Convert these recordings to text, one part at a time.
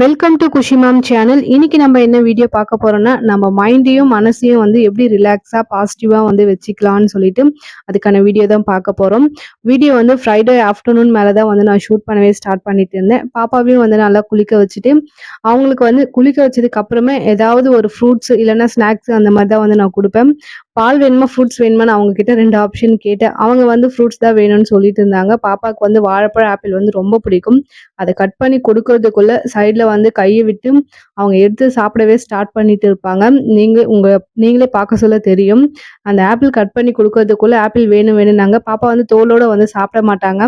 Welcome to குஷிமாம் channel இன்னைக்கு நம்ம என்ன வீடியோ பார்க்க போறோம்னா நம்ம மைண்டையும் மனசையும் வந்து எப்படி ரிலாக்ஸா பாசிட்டிவா வந்து வச்சுக்கலாம்னு சொல்லிட்டு அதுக்கான வீடியோ தான் பார்க்க போறோம். வீடியோ வந்து ஃப்ரைடே ஆஃப்டர்நூன் மேலே தான் வந்து நான் ஷூட் பண்ணவே ஸ்டார்ட் பண்ணிட்டு இருந்தேன். பாப்பாவையும் வந்து நல்லா குளிக்க வச்சுட்டு அவங்களுக்கு வந்து குளிக்க வச்சதுக்கு அப்புறமே ஏதாவது ஒரு ஃப்ரூட்ஸ் இல்லைன்னா ஸ்நாக்ஸ் அந்த மாதிரி தான் வந்து நான் கொடுப்பேன். பால் வேணுமா ஃப்ரூட்ஸ் வேணுமான்னு அவங்க கிட்ட ரெண்டு ஆப்ஷன் கேட்டேன் அவங்க வந்து ஃப்ரூட்ஸ் தான் வேணும்னு சொல்லிட்டு இருந்தாங்க. பாப்பாவுக்கு வந்து வாழைப்பழம் ஆப்பிள் வந்து ரொம்ப பிடிக்கும். அதை கட் பண்ணி கொடுக்கறதுக்குள்ள சைடில் வந்து கையை விட்டு அவங்க எடுத்து சாப்பிடவே ஸ்டார்ட் பண்ணிட்டு இருப்பாங்க. நீங்கள் உங்கள் நீங்களே பார்க்க சொல்ல தெரியும். அந்த ஆப்பிள் கட் பண்ணி கொடுக்கறதுக்குள்ள ஆப்பிள் வேணும் வேணும்னாங்க. பாப்பா வந்து தோலோட வந்து சாப்பிட மாட்டாங்க.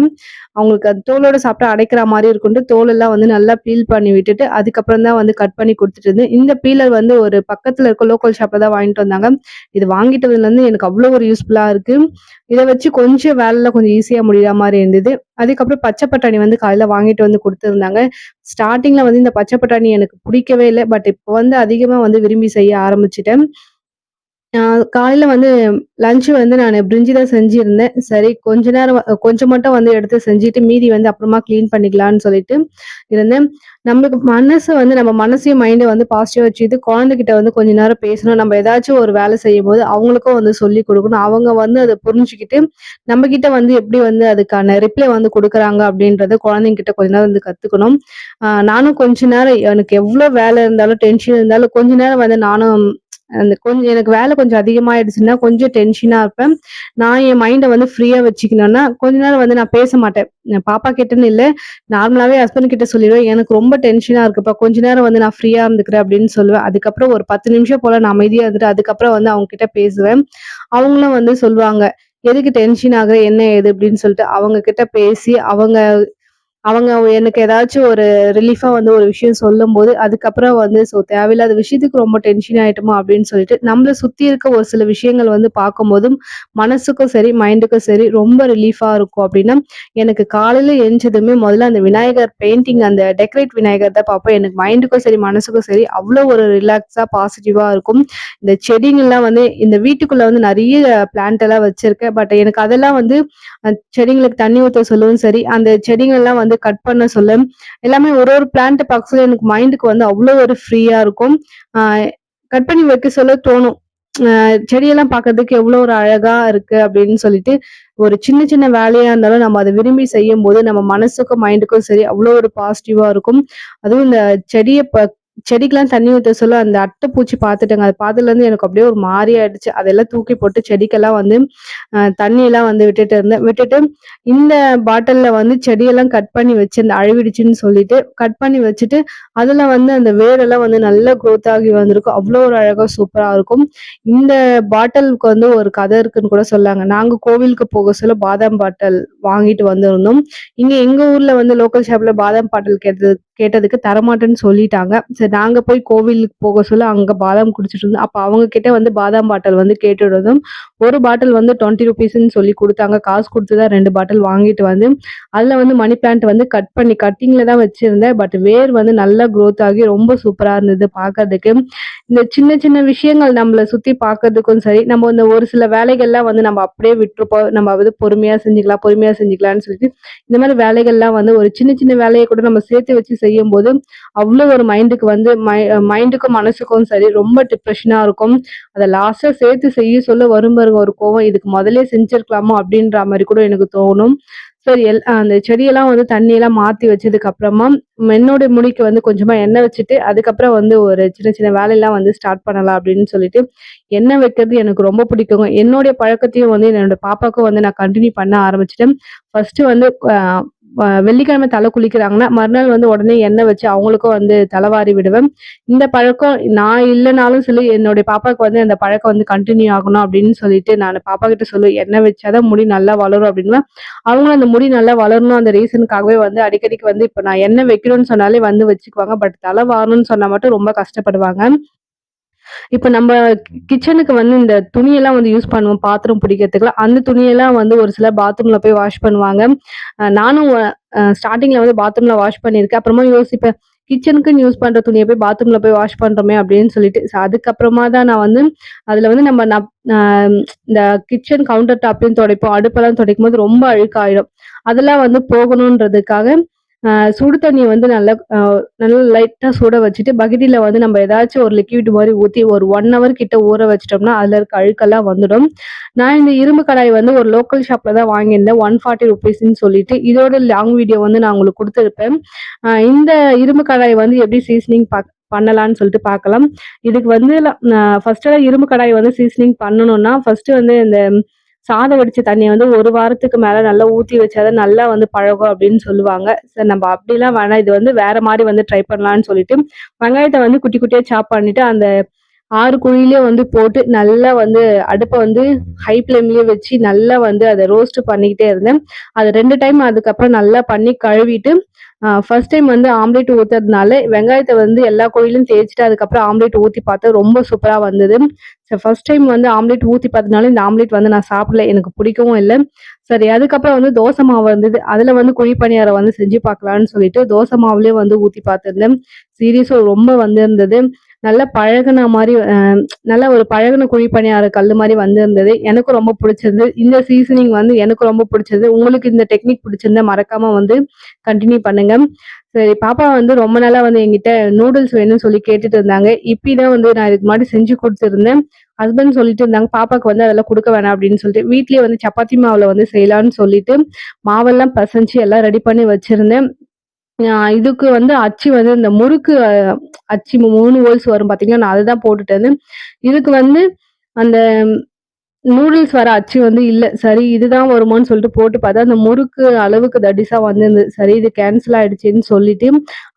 அவங்களுக்கு அது தோலோட சாப்பிட்டா அடைக்கிற மாதிரி இருக்குன்ட்டு தோலெல்லாம் வந்து நல்லா பீல் பண்ணி விட்டுட்டு அதுக்கப்புறம் தான் வந்து கட் பண்ணி கொடுத்துட்டு இருந்தேன் இந்த பீலர் வந்து ஒரு பக்கத்தில் இருக்க லோக்கல் ஷாப்பில் தான் வாங்கிட்டு வந்தாங்க. இது வாங்கி இருந்து எனக்கு அவ்வளோ ஒரு யூஸ்ஃபுல்லா இருக்கு. இதை வச்சு கொஞ்சம் வேலைல கொஞ்சம் ஈஸியாக முடியற மாதிரி இருந்தது. அதுக்கப்புறம் பச்சை பட்டாணி வந்து காலையில வாங்கிட்டு வந்து கொடுத்துருந்தாங்க. ஸ்டார்டிங்ல வந்து இந்த பச்சை பட்டாணி எனக்கு பிடிக்கவே இல்லை. பட் இப்போ வந்து அதிகமா வந்து விரும்பி செய்ய ஆரம்பிச்சிட்டேன். ஆஹ் காலையில வந்து லஞ்ச் வந்து நான் பிரிஞ்சி தான் செஞ்சிருந்தேன். சரி கொஞ்ச நேரம் கொஞ்சம் மட்டும் வந்து எடுத்து செஞ்சுட்டு மீதி வந்து அப்புறமா க்ளீன் பண்ணிக்கலாம்னு சொல்லிட்டு இருந்தேன். நம்மளுக்கு மனசு வந்து நம்ம மனசையும் மைண்டை வந்து பாசிட்டிவ் வச்சுட்டு குழந்தைகிட்ட வந்து கொஞ்ச நேரம் பேசணும். நம்ம ஏதாச்சும் ஒரு வேலை செய்யும் போது அவங்களுக்கும் வந்து சொல்லி கொடுக்கணும். அவங்க வந்து அதை புரிஞ்சுக்கிட்டு நம்ம கிட்ட வந்து எப்படி வந்து அதுக்கான ரிப்ளை வந்து கொடுக்குறாங்க அப்படின்றத குழந்தைங்க கிட்ட கொஞ்ச நேரம் வந்து கத்துக்கணும். நானும் கொஞ்ச நேரம் எனக்கு எவ்வளவு வேலை இருந்தாலும் டென்ஷன் இருந்தாலும் கொஞ்ச நேரம் வந்து நானும் அந்த கொஞ்சம் எனக்கு வேலை கொஞ்சம் அதிகமாயிடுச்சுன்னா கொஞ்சம் டென்ஷனா இருப்பேன். நான் என் மைண்டை வந்து ஃப்ரீயா வச்சுக்கணும்னா கொஞ்ச நேரம் வந்து நான் பேச மாட்டேன். பாப்பா கிட்டன்னு இல்லை நார்மலாவே ஹஸ்பண்ட் கிட்ட சொல்லிடுவேன். எனக்கு ரொம்ப டென்ஷனா இருக்குப்பா கொஞ்ச நேரம் வந்து நான் ஃப்ரீயா இருந்துக்கிறேன் அப்படின்னு சொல்லுவேன். அதுக்கப்புறம் ஒரு பத்து நிமிஷம் போல நான் அமைதியா இருந்துட்டு அதுக்கப்புறம் வந்து அவங்க கிட்ட பேசுவேன். அவங்களும் வந்து சொல்லுவாங்க எதுக்கு டென்ஷன் ஆகுற? என்ன ஏது? அப்படின்னு சொல்லிட்டு அவங்க கிட்ட பேசி அவங்க அவங்க எனக்கு ஏதாச்சும் ஒரு ரிலீஃபா வந்து ஒரு விஷயம் சொல்லும்போது அதுக்கப்புறம் வந்து ஸோ தேவையில்லாத விஷயத்துக்கு ரொம்ப டென்ஷன் ஆயிட்டுமா? அப்படின்னு சொல்லிட்டு நம்மள சுத்தி இருக்க ஒரு சில விஷயங்கள் வந்து பார்க்கும்போதும் மனசுக்கும் சரி மைண்டுக்கும் சரி ரொம்ப ரிலீஃபா இருக்கும். அப்படின்னா எனக்கு காலையில எஞ்சதுமே முதல்ல அந்த விநாயகர் பெயிண்டிங் அந்த டெக்கரேட் விநாயகர் தான் பார்ப்பேன். எனக்கு மைண்டுக்கும் சரி மனசுக்கும் சரி அவ்வளோ ஒரு ரிலாக்ஸா பாசிட்டிவா இருக்கும். இந்த செடிங்கள்லாம் வந்து இந்த வீட்டுக்குள்ள வந்து நிறைய பிளான்ட் எல்லாம் வச்சிருக்கேன். பட் எனக்கு அதெல்லாம் வந்து செடிங்களுக்கு தண்ணி ஊற்ற சொல்லவும் சரி அந்த செடிங்கள்லாம் வந்து கட் பண்ண சொல்ல. எல்லாமே ஒரு ஒரு பிளான்ட் பார்க்க எனக்கு மைண்டுக்கு வந்து அவ்வளோ ஒரு ஃப்ரீயா இருக்கும். கட் பண்ணி வைக்க சொல்ல தோணும். ஆஹ் செடியெல்லாம் பார்க்கறதுக்கு எவ்வளோ ஒரு அழகா இருக்கு அப்படின்னு சொல்லிட்டு ஒரு சின்ன சின்ன வேலையா இருந்தாலும் நம்ம அதை விரும்பி செய்யும் போது நம்ம மனசுக்கும் மைண்டுக்கும் சரி அவ்வளோ ஒரு பாசிட்டிவா இருக்கும். அதுவும் இந்த செடியை செடிக்கெல்லாம் தண்ணி ஊற்ற சொல்ல அந்த அட்டைப்பூச்சி பார்த்துட்டேங்க. அது பார்த்ததுலேருந்து எனக்கு அப்படியே ஒரு மாதிரி ஆயிடுச்சு. அதெல்லாம் தூக்கி போட்டு செடிக்கெல்லாம் வந்து தண்ணியெல்லாம் வந்து விட்டுட்டு இருந்தேன். விட்டுட்டு இந்த பாட்டிலில் வந்து செடியெல்லாம் கட் பண்ணி வச்சு அந்த அழுவிடுச்சுன்னு சொல்லிட்டு கட் பண்ணி வச்சுட்டு அதில் வந்து அந்த வேரெல்லாம் வந்து நல்லா க்ரோத் ஆகி வந்திருக்கும். அவ்வளோ ஒரு அழகாக சூப்பராக இருக்கும். இந்த பாட்டிலுக்கு வந்து ஒரு கதை இருக்குன்னு கூட சொல்லாங்க. நாங்கள் கோவிலுக்கு போக சொல்ல பாதாம் பாட்டில் வாங்கிட்டு வந்திருந்தோம். இங்கே எங்கள் ஊரில் வந்து லோக்கல் ஷாப்பில் பாதாம் பாட்டில் கேட்டது கேட்டதுக்கு தரமாட்டேன்னு சொல்லிட்டாங்க. சரி நாங்க போய் கோவிலுக்கு போக சொல்ல அங்க பாதாம் குடிச்சிட்டு இருந்தோம். அப்ப அவங்க கிட்ட வந்து பாதாம் பாட்டில் வந்து கேட்டுடுறதும் ஒரு பாட்டில் வந்து டுவெண்ட்டி ருபீஸ்ன்னு சொல்லி கொடுத்தாங்க. காசு கொடுத்து தான் ரெண்டு பாட்டில் வாங்கிட்டு வந்து அதுல வந்து மணி பிளான்ட் வந்து கட் பண்ணி கட்டிங்ல தான் வச்சிருந்தேன். பட் வேர் வந்து நல்லா க்ரோத் ஆகி ரொம்ப சூப்பரா இருந்தது பார்க்கறதுக்கு இந்த சின்ன சின்ன விஷயங்கள் நம்மள சுத்தி பார்க்கறதுக்கும் சரி நம்ம இந்த ஒரு சில வேலைகள்லாம் வந்து நம்ம அப்படியே விட்டுருப்போம். நம்ம வந்து பொறுமையா செஞ்சுக்கலாம் பொறுமையா செஞ்சுக்கலாம்னு சொல்லிட்டு இந்த மாதிரி வேலைகள்லாம் வந்து ஒரு சின்ன சின்ன வேலையை கூட நம்ம சேர்த்து வச்சு செய்யும் போது அவ்வளோ ஒரு மைண்டுக்கு வந்து மைண்டுக்கும் மனசுக்கும் சரி ரொம்ப டிப்ரெஷனா இருக்கும். அதை லாஸ்டா சேர்த்து செய்ய சொல்ல வரும் பாருங்க ஒரு கோவம் இதுக்கு முதல்ல செஞ்சிருக்கலாமோ அப்படின்ற மாதிரி கூட எனக்கு தோணும். சரி எல் அந்த செடியெல்லாம் வந்து தண்ணியெல்லாம் மாத்தி வச்சதுக்கு அப்புறமா என்னோட முடிக்கு வந்து கொஞ்சமா எண்ணெய் வச்சுட்டு அதுக்கப்புறம் வந்து ஒரு சின்ன சின்ன வேலையெல்லாம் வந்து ஸ்டார்ட் பண்ணலாம் அப்படின்னு சொல்லிட்டு எண்ணெய் வைக்கிறது எனக்கு ரொம்ப பிடிக்குங்க என்னுடைய பழக்கத்தையும் வந்து என்னோட பாப்பாக்கும் வந்து நான் கண்டினியூ பண்ண ஆரம்பிச்சிட்டேன். ஃபர்ஸ்ட் வந்து வெள்ளிக்கிழமை தலை குளிக்கிறாங்கன்னா மறுநாள் வந்து உடனே எண்ணெய் வச்சு அவங்களுக்கும் வந்து தலைவாரி விடுவேன். இந்த பழக்கம் நான் இல்லைனாலும் சொல்லி என்னுடைய பாப்பாவுக்கு வந்து அந்த பழக்கம் வந்து கண்டினியூ ஆகணும் அப்படின்னு சொல்லிட்டு நான் பாப்பா கிட்ட சொல்லு எண்ணெய் வச்சாதான் முடி நல்லா வளரும் அப்படின்னு அவங்களும் அந்த முடி நல்லா வளரணும் அந்த ரீசனுக்காகவே வந்து அடிக்கடிக்கு வந்து இப்ப நான் எண்ணெய் வைக்கணும்னு சொன்னாலே வந்து வச்சுக்குவாங்க. பட் தலை வாரணும்னு சொன்னா மட்டும் ரொம்ப கஷ்டப்படுவாங்க. இப்ப நம்ம கிச்சனுக்கு வந்து இந்த துணியெல்லாம் வந்து யூஸ் பண்ணுவோம் பாத்திரம் பிடிக்கிறதுக்குலாம் அந்த துணியெல்லாம் வந்து ஒரு சில பாத்ரூம்ல போய் வாஷ் பண்ணுவாங்க. நானும் ஸ்டார்டிங்ல வந்து பாத்ரூம்ல வாஷ் பண்ணியிருக்கேன். அப்புறமா யோசிப்பேன் கிச்சனுக்குன்னு யூஸ் பண்ற துணியை போய் பாத்ரூம்ல போய் வாஷ் பண்றோமே அப்படின்னு சொல்லிட்டு. அதுக்கப்புறமா தான் நான் வந்து அதுல வந்து நம்ம நப்- ஆஹ் இந்த கிச்சன் கவுண்டர் டாப்பையும் துடைப்போம். அடுப்பெல்லாம் துடைக்கும் போது ரொம்ப அழுக்காயிடும். அதெல்லாம் வந்து போகணுன்றதுக்காக சுடு தண்ணியை வந்து நல்லா நல்லா லைட்டாக சுட வச்சுட்டு, பக்கெட்டில வந்து நம்ம ஏதாச்சும் ஒரு லிக்விட் மாதிரி ஊற்றி ஒரு ஒன் ஹவர் கிட்ட ஊற வச்சிட்டோம்னா அதில் இருக்க அழுக்கெல்லாம் வந்துடும். நான் இந்த இரும்பு கடாய் வந்து ஒரு லோக்கல் ஷாப்பில் தான் வாங்கியிருந்தேன். ஒன் ஃபார்ட்டி ருபீஸ்ன்னு சொல்லிட்டு. இதோட லாங் வீடியோ வந்து நான் உங்களுக்கு கொடுத்துருப்பேன் இந்த இரும்பு கடாய் வந்து எப்படி சீசனிங் பாக் பண்ணலான்னு சொல்லிட்டு பார்க்கலாம். இதுக்கு வந்து அ ஃபர்ஸ்ட்டெல்லாம் இரும்பு கடாய் வந்து சீசனிங் பண்ணணும்னா, ஃபர்ஸ்ட்டு வந்து இந்த சாதம் வடிச்ச தண்ணியை வந்து ஒரு வாரத்துக்கு மேலே நல்லா ஊற்றி வச்சாதான் நல்லா வந்து பழகும் அப்படின்னு சொல்லுவாங்க. சார் நம்ம அப்படிலாம் வேணாம். இது வந்து வேற மாதிரி வந்து ட்ரை பண்ணலான்னு சொல்லிட்டு, வெங்காயத்தை வந்து குட்டி குட்டியாக சாப் பண்ணிட்டு, அந்த 6 குழியிலயும் வந்து போட்டு நல்லா வந்து அடுப்பை வந்து ஹை ஃப்ளேம்லேயே வச்சு நல்லா வந்து அதை ரோஸ்ட் பண்ணிக்கிட்டே இருந்தேன். அது ரெண்டு டைம் அதுக்கப்புறம் நல்லா பண்ணி கழுவிட்டு, ஃபர்ஸ்ட் டைம் வந்து ஆம்லேட் ஊற்றுறதுனால வெங்காயத்தை வந்து எல்லா கோயிலும் தேய்ச்சிட்டு அதுக்கப்புறம் ஆம்லேட் ஊற்றி பார்த்தா ரொம்ப சூப்பராக வந்தது. ஸோ ஃபர்ஸ்ட் டைம் வந்து ஆம்லேட் ஊற்றி பார்த்ததுனால, இந்த ஆம்லேட் வந்து நான் சாப்பிடல. எனக்கு பிடிக்கவும் இல்லை சரி அதுக்கப்புறம் வந்து தோசை மாவு வந்தது. அதில் வந்து குழி பணியாரம் வந்து செஞ்சு பார்க்கலான்னு சொல்லிட்டு, தோசை மாவுலேயே வந்து ஊற்றி பார்த்துருந்தேன் சீரியஸும் ரொம்ப வந்திருந்தது. நல்லா பழகுன மாதிரி நல்ல நல்லா ஒரு பழகுன குழி பணியார கல் மாதிரி வந்திருந்தது. எனக்கும் ரொம்ப பிடிச்சிருந்தது. இந்த சீசனிங் வந்து எனக்கு ரொம்ப பிடிச்சது. உங்களுக்கு இந்த டெக்னிக் பிடிச்சிருந்தா மறக்காம வந்து கண்டினியூ பண்ணுங்க. சரி பாப்பா வந்து ரொம்ப நாளா வந்து என்கிட்ட நூடுல்ஸ் வேணும்னு சொல்லி கேட்டுட்டு இருந்தாங்க. இப்பிதான் வந்து நான் இதுக்கு முன்னாடி செஞ்சு கொடுத்துருந்தேன் ஹஸ்பண்ட் சொல்லிட்டு இருந்தாங்க, பாப்பாக்கு வந்து அதெல்லாம் கொடுக்க வேணாம் அப்படின்னு சொல்லிட்டு, வீட்லயே வந்து சப்பாத்தி மாவுல வந்து செய்யலான்னு சொல்லிட்டு, மாவெல்லாம் பெசஞ்சு எல்லாம் ரெடி பண்ணி வச்சிருந்தேன். இதுக்கு வந்து அச்சு வந்து இந்த முறுக்கு அச்சு மூணு ஹோல்ஸ் வரும் பார்த்தீங்களா, நான் அதுதான் போட்டுட்டேன். இதுக்கு வந்து அந்த நூடுல்ஸ் வர அச்சு வந்து இல்லை சரி இதுதான் வருமோன்னு சொல்லிட்டு போட்டு பார்த்தா, அந்த முறுக்கு அளவுக்கு தடிசா வந்திருந்தது. சரி இது கேன்சல் ஆயிடுச்சுன்னு சொல்லிட்டு,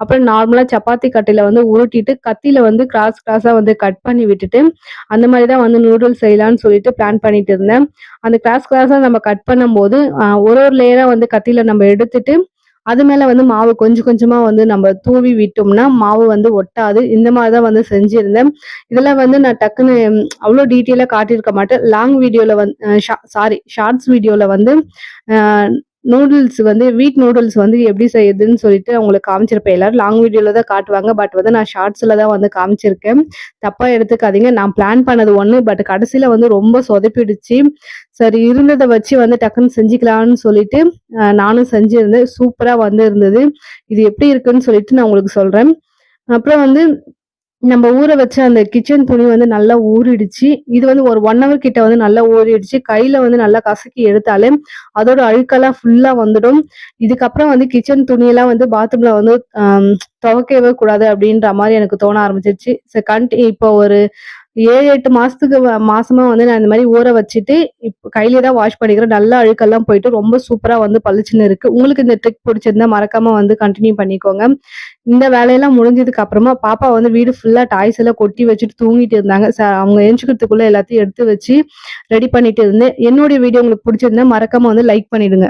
அப்புறம் நார்மலா சப்பாத்தி கட்டையில வந்து உருட்டிட்டு, கத்தியில வந்து கிராஸ் கிராஸா வந்து கட் பண்ணி விட்டுட்டு, அந்த மாதிரி தான் வந்து நூடுல்ஸ் செய்யலான்னு சொல்லிட்டு பிளான் பண்ணிட்டு இருந்தேன். அந்த கிராஸ் கிராஸா நம்ம கட் பண்ணும்போது, ஒரு ஒரு லேயரா வந்து கத்தியில நம்ம எடுத்துட்டு, அது மேல வந்து மாவு கொஞ்சம் கொஞ்சமா வந்து நம்ம தூவி விட்டோம்னா, மாவு வந்து ஒட்டாது. இந்த மாதிரி தான் வந்து செஞ்சுருந்தேன் இதெல்லாம் வந்து நான் டக்குன்னு அவ்வளோ டீட்டெயிலா காட்டியிருக்க மாட்டேன். லாங் வீடியோவில் வந் ஷா சாரி ஷார்ட்ஸ் வீடியோவில் வந்து நூடுல்ஸ் வந்து வீட் நூடுல்ஸ் வந்து எப்படி செய்யுதுன்னு சொல்லிட்டு அவங்களுக்கு காமிச்சிருப்பேன். எல்லாரும் லாங் வீடியோல தான் காட்டுவாங்க. பட் வந்து நான் ஷார்ட்ஸ்ல தான் வந்து காமிச்சிருக்கேன். தப்பா எடுத்துக்காதீங்க. நான் பிளான் பண்ணது ஒன்று பட் கடைசியில வந்து ரொம்ப சொதப்பிடுச்சு. சரி இருந்ததை வச்சு வந்து டக்குன்னு செஞ்சுக்கலான்னு சொல்லிட்டு, நானும் செஞ்சிருந்தேன். சூப்பரா வந்து இருந்தது. இது எப்படி இருக்குன்னு சொல்லிட்டு நான் உங்களுக்கு சொல்றேன். அப்புறம் வந்து நம்ம ஊற வச்ச அந்த கிச்சன் துணி வந்து நல்லா ஊறிடுச்சு. இது வந்து ஒரு ஒன் ஹவர் கிட்ட வந்து நல்லா ஊறிடுச்சு. கையில வந்து நல்லா கசக்கி எடுத்தாலே, அதோட அழுக்கெல்லாம் ஃபுல்லா வந்துடும். இதுக்கப்புறம் வந்து கிச்சன் துணியெல்லாம் வந்து பாத்ரூம்ல வந்து துவைக்கவே கூடாது அப்படின்ற மாதிரி எனக்கு தோண ஆரம்பிச்சிருச்சு சரி இப்போ ஒரு 7, 8 மாசத்துக்கு வ மாசமா வந்து நான் இந்த மாதிரி ஊற வச்சுட்டு, இப்போ கையிலேயே தான் வாஷ் பண்ணிக்கிறேன். நல்லா அழுக்கெல்லாம் போயிட்டு ரொம்ப சூப்பரா வந்து பளிச்சுன்னு இருக்கு. உங்களுக்கு இந்த ட்ரிக் பிடிச்சிருந்தா மறக்காம வந்து கண்டினியூ பண்ணிக்கோங்க. இந்த வேலையெல்லாம் முடிஞ்சதுக்கு அப்புறமா பாப்பா வந்து வீடு ஃபுல்லா டாய்ஸ் எல்லாம் கொட்டி வச்சுட்டு தூங்கிட்டு இருந்தாங்க. சார் அவங்க எந்திரிச்சுக்கிறதுக்குள்ள எல்லாத்தையும் எடுத்து வச்சு ரெடி பண்ணிட்டு இருந்தேன். என்னுடைய வீடியோ உங்களுக்கு பிடிச்சிருந்தா மறக்காம வந்து லைக் பண்ணிடுங்க.